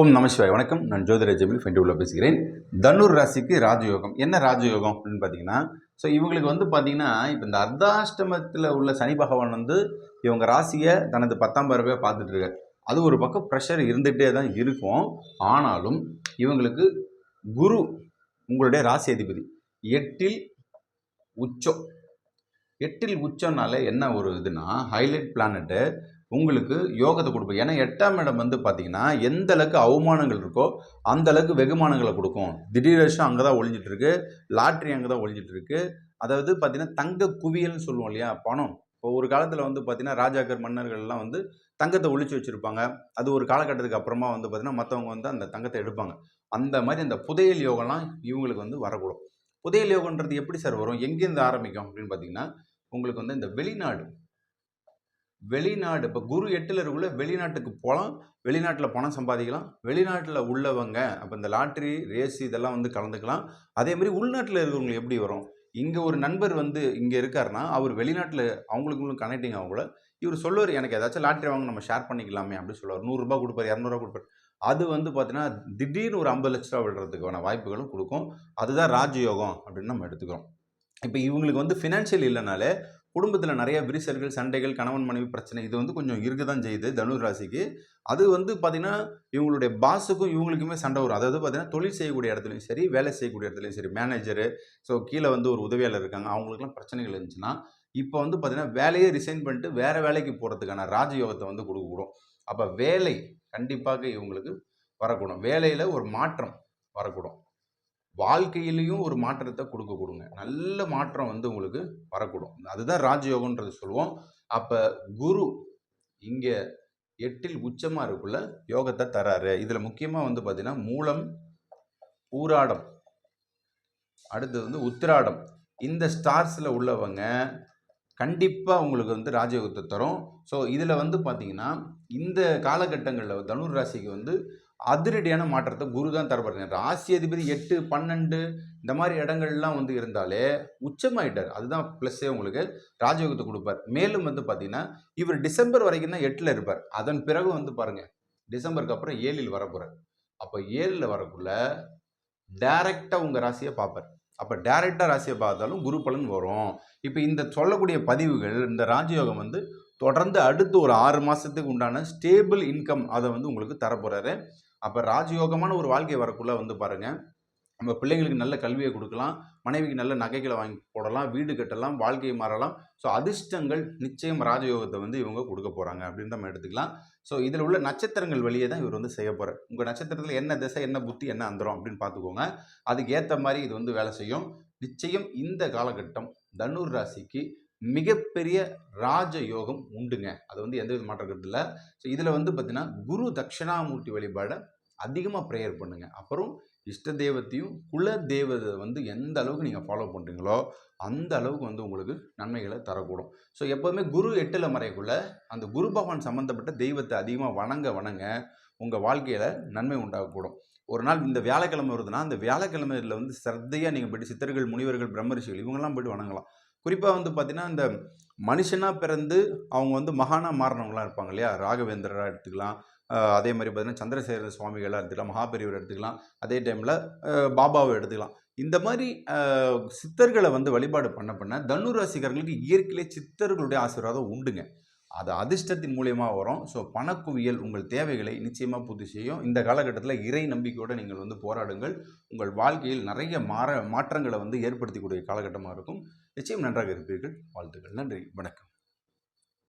ஓம் நமசிவாய் வணக்கம். நான் ஜோதிர ஜெமில் ஃபென்டியூவில் பேசுகிறேன். தனுர் ராசிக்கு ராஜயோகம். என்ன ராஜயோகம் அப்படின்னு பார்த்தீங்கன்னா ஸோ இவங்களுக்கு வந்து பார்த்தீங்கன்னா இப்போ இந்த அர்த்தாஷ்டமத்தில் உள்ள சனி பகவான் வந்து இவங்க ராசியை தனது பத்தாம் பருவையாக பார்த்துட்டு இருக்காரு. அது ஒரு பக்கம் ப்ரெஷர் இருந்துகிட்டே தான் இருக்கும். ஆனாலும் இவங்களுக்கு குரு உங்களுடைய ராசி அதிபதி. எட்டில் உச்சம். எட்டில் உச்சம்னால என்ன ஒரு இதுனா ஹைலைட் பிளானட்டு உங்களுக்கு யோகத்தை கொடுப்போம் ஏன்னா எட்டாம் இடம் வந்து பார்த்தீங்கன்னா எந்த அளவுக்கு அவமானங்கள் இருக்கோ அந்த அளவுக்கு வெகுமானங்களை கொடுக்கும். திடீர் வருஷம் அங்கே தான் ஒழிஞ்சிட்டு இருக்கு லாட்ரி அங்கே தான் ஒழிஞ்சிட்டு இருக்கு அதாவது பார்த்தீங்கன்னா தங்க குவியல்னு சொல்லுவோம் இல்லையா பணம். இப்போ ஒரு காலத்தில் வந்து பார்த்தீங்கன்னா ராஜாக்கர் மன்னர்கள்லாம் வந்து தங்கத்தை ஒழிச்சு வச்சுருப்பாங்க. அது ஒரு காலகட்டத்துக்கு அப்புறமா வந்து பார்த்தீங்கன்னா மற்றவங்க வந்து அந்த தங்கத்தை எடுப்பாங்க. அந்த மாதிரி அந்த புதையல் யோகம்லாம் இவங்களுக்கு வந்து வரக்கூடும். புதையல் யோகன்றது எப்படி சார் வரும்? எங்கேருந்து ஆரம்பிக்கும் அப்படின்னு பார்த்தீங்கன்னா உங்களுக்கு வந்து இந்த வெளிநாடு வெளிநாடு இப்போ குரு எட்டில் இருக்குள்ள வெளிநாட்டுக்கு போகலாம் வெளிநாட்டில் பணம் சம்பாதிக்கலாம் வெளிநாட்டில் உள்ளவங்க அப்போ இந்த லாட்ரி ரேஸ் இதெல்லாம் வந்து கலந்துக்கலாம். அதே மாதிரி உள்நாட்டில் இருக்கிறவங்க எப்படி வரும்? இங்கே ஒரு நண்பர் வந்து இங்கே இருக்காருன்னா அவர் வெளிநாட்டில் அவங்களுக்கும் கனெக்டிங் அவங்கள இவர் சொல்லுவார் எனக்கு ஏதாச்சும் லாட்ரி வாங்க நம்ம ஷேர் பண்ணிக்கலாமே அப்படின்னு சொல்லுவார். நூறுரூபா கொடுப்பார் இரநூறுவா கொடுப்பார். அது வந்து பார்த்தீங்கன்னா திடீர்னு ஒரு ஐம்பது லட்ச ரூபா விடுறதுக்கான வாய்ப்புகளும் கொடுக்கும். அதுதான் ராஜயோகம் அப்படின்னு நம்ம எடுத்துக்கிறோம். இப்போ இவங்களுக்கு வந்து ஃபினான்ஷியல் இல்லைனாலே குடும்பத்தில் நிறைய விரிசல்கள் சண்டைகள் கணவன் மனைவி பிரச்சனை இது வந்து கொஞ்சம் இருக்க தான் செய்யுது தனுர் ராசிக்கு. அது வந்து பார்த்திங்கன்னா இவங்களுடைய பாஸுக்கும் இவங்களுக்குமே சண்டை வரும். அதாவது பார்த்திங்கன்னா தொழில் செய்யக்கூடிய இடத்துலையும் சரி வேலை செய்யக்கூடிய இடத்துலையும் சரி மேனேஜரு ஸோ கீழே வந்து ஒரு உதவியாளர் இருக்காங்க. அவங்களுக்குலாம் பிரச்சனைகள் இருந்துச்சுன்னா இப்போ வந்து பார்த்திங்கன்னா வேலையே ரிசைன் பண்ணிட்டு வேறு வேலைக்கு போகிறதுக்கான ராஜயோகத்தை வந்து கொடுக்கக்கூடும். அப்போ வேலை கண்டிப்பாக இவங்களுக்கு வரக்கூடும். வேலையில் ஒரு மாற்றம் வரக்கூடும். வாழ்க்கையிலையும் ஒரு மாற்றத்தை கொடுக்க கொடுங்க. நல்ல மாற்றம் வந்து உங்களுக்கு வரக்கூடும். அதுதான் ராஜயோகன்றது சொல்லுவோம். அப்போ குரு இங்கே எட்டில் உச்சமாக இருக்குள்ள யோகத்தை தராரு. இதில் முக்கியமாக வந்து பார்த்தீங்கன்னா மூலம் ஊராடம் அடுத்து வந்து உத்திராடம். இந்த ஸ்டார்ஸில் உள்ளவங்க கண்டிப்பாக உங்களுக்கு வந்து ராஜயோகத்தை தரும். ஸோ இதில் வந்து பார்த்தீங்கன்னா இந்த காலகட்டங்களில் தனுர் ராசிக்கு வந்து அதிரடியான மாற்றத்தை குரு தான் தரப்படுறாங்க ராசி அதிபதி எட்டு பன்னெண்டு இந்த மாதிரி இடங்கள்லாம் வந்து இருந்தாலே உச்சமாயிட்டார். அதுதான் ப்ளஸ்ஸே உங்களுக்கு ராஜயோகத்தை கொடுப்பார். மேலும் வந்து பார்த்தீங்கன்னா இவர் டிசம்பர் வரைக்கும் தான் எட்டில் இருப்பார். அதன் பிறகு வந்து பாருங்கள் டிசம்பருக்கு அப்புறம் ஏழில் வரப்போகிறார் அப்போ ஏழில் வரக்குள்ள டைரெக்டாக உங்கள் ராசியை பார்ப்பார். அப்போ டைரெக்டாக ராசியை பார்த்தாலும் குரு பலன் வரும். இப்போ இந்த சொல்லக்கூடிய பதிவுகள் இந்த ராஜயோகம் வந்து தொடர்ந்து அடுத்து ஒரு ஆறு மாதத்துக்கு உண்டான ஸ்டேபிள் இன்கம் அதை வந்து உங்களுக்கு தரப்போகிறாரு அப்போ ராஜயோகமான ஒரு வாழ்க்கை வரக்குள்ளே வந்து பாருங்கள் நம்ம பிள்ளைங்களுக்கு நல்ல கல்வியை கொடுக்கலாம் மனைவிக்கு நல்ல நகைகளை வாங்கி போடலாம் வீடு கட்டலாம் வாழ்க்கையை மாறலாம். ஸோ அதிர்ஷ்டங்கள் நிச்சயம் ராஜயோகத்தை வந்து இவங்க கொடுக்க போகிறாங்க அப்படின்னு நம்ம எடுத்துக்கலாம். ஸோ இதில் உள்ள நட்சத்திரங்கள் வழியே தான் இவர் வந்து செய்ய போகிறார் உங்கள் நட்சத்திரத்தில் என்ன திசை என்ன புத்தி என்ன அந்தரம் அப்படின்னு பார்த்துக்கோங்க. அதுக்கு ஏற்ற மாதிரி இது வந்து வேலை செய்யும். நிச்சயம் இந்த காலகட்டம் தனுர் ராசிக்கு மிகப்பெரிய ராஜ யோகம் உண்டுங்க. அது வந்து எந்த வித மாற்றம் இல்லை. ஸோ இதில் வந்து பார்த்தீங்கன்னா குரு தட்சிணாமூர்த்தி வழிபாடை அதிகமாக ப்ரேயர் பண்ணுங்கள் அப்புறம் இஷ்ட தெய்வத்தையும் குல தெய்வதை வந்து எந்த அளவுக்கு நீங்கள் ஃபாலோ பண்ணுறீங்களோ அந்த அளவுக்கு வந்து உங்களுக்கு நன்மைகளை தரக்கூடும். ஸோ எப்போதுமே குரு எட்டில் மறைக்குள்ள அந்த குரு பகவான் சம்மந்தப்பட்ட தெய்வத்தை அதிகமாக வணங்க வணங்க உங்கள் வாழ்க்கையில் நன்மை உண்டாகக்கூடும். ஒரு நாள் இந்த வியாழக்கிழமை வருதுன்னா அந்த வியாழக்கிழமையில் வந்து சிரத்தையாக நீங்கள் போய்ட்டு சித்தர்கள் முனிவர்கள் பிரம்மரிஷிகள் இவங்கெல்லாம் போய்ட்டு வணங்கலாம். குறிப்பாக வந்து பார்த்திங்கன்னா இந்த மனுஷனாக பிறந்து அவங்க வந்து மகானாக மாறினவங்களாம் இருப்பாங்க இல்லையா? ராகவேந்திரராக எடுத்துக்கலாம். அதே மாதிரி பார்த்திங்கன்னா சந்திரசேகர சுவாமிகளாக எடுத்துக்கலாம் மகாபெரியவர் எடுத்துக்கலாம். அதே டைமில் பாபாவை எடுத்துக்கலாம். இந்த மாதிரி சித்தர்களை வந்து வழிபாடு பண்ண பண்ண தனுராசிக்காரங்களுக்கு இயற்கையிலே சித்தர்களுடைய ஆசீர்வாதம் உண்டுங்க. அது அதிர்ஷ்டத்தின் மூலியமாக வரும். ஸோ பணக்குவியல் உங்கள் தேவைகளை நிச்சயமாக பூர்த்தி செய்யும். இந்த காலகட்டத்தில் இறை நம்பிக்கையோடு நீங்கள் வந்து போராடுங்கள். உங்கள் வாழ்க்கையில் நிறைய மாற மாற்றங்களை வந்து ஏற்படுத்தக்கூடிய காலகட்டமாக இருக்கும். நிச்சயம் நன்றாக இருப்பீர்கள். வாழ்த்துக்கள். நன்றி. வணக்கம்.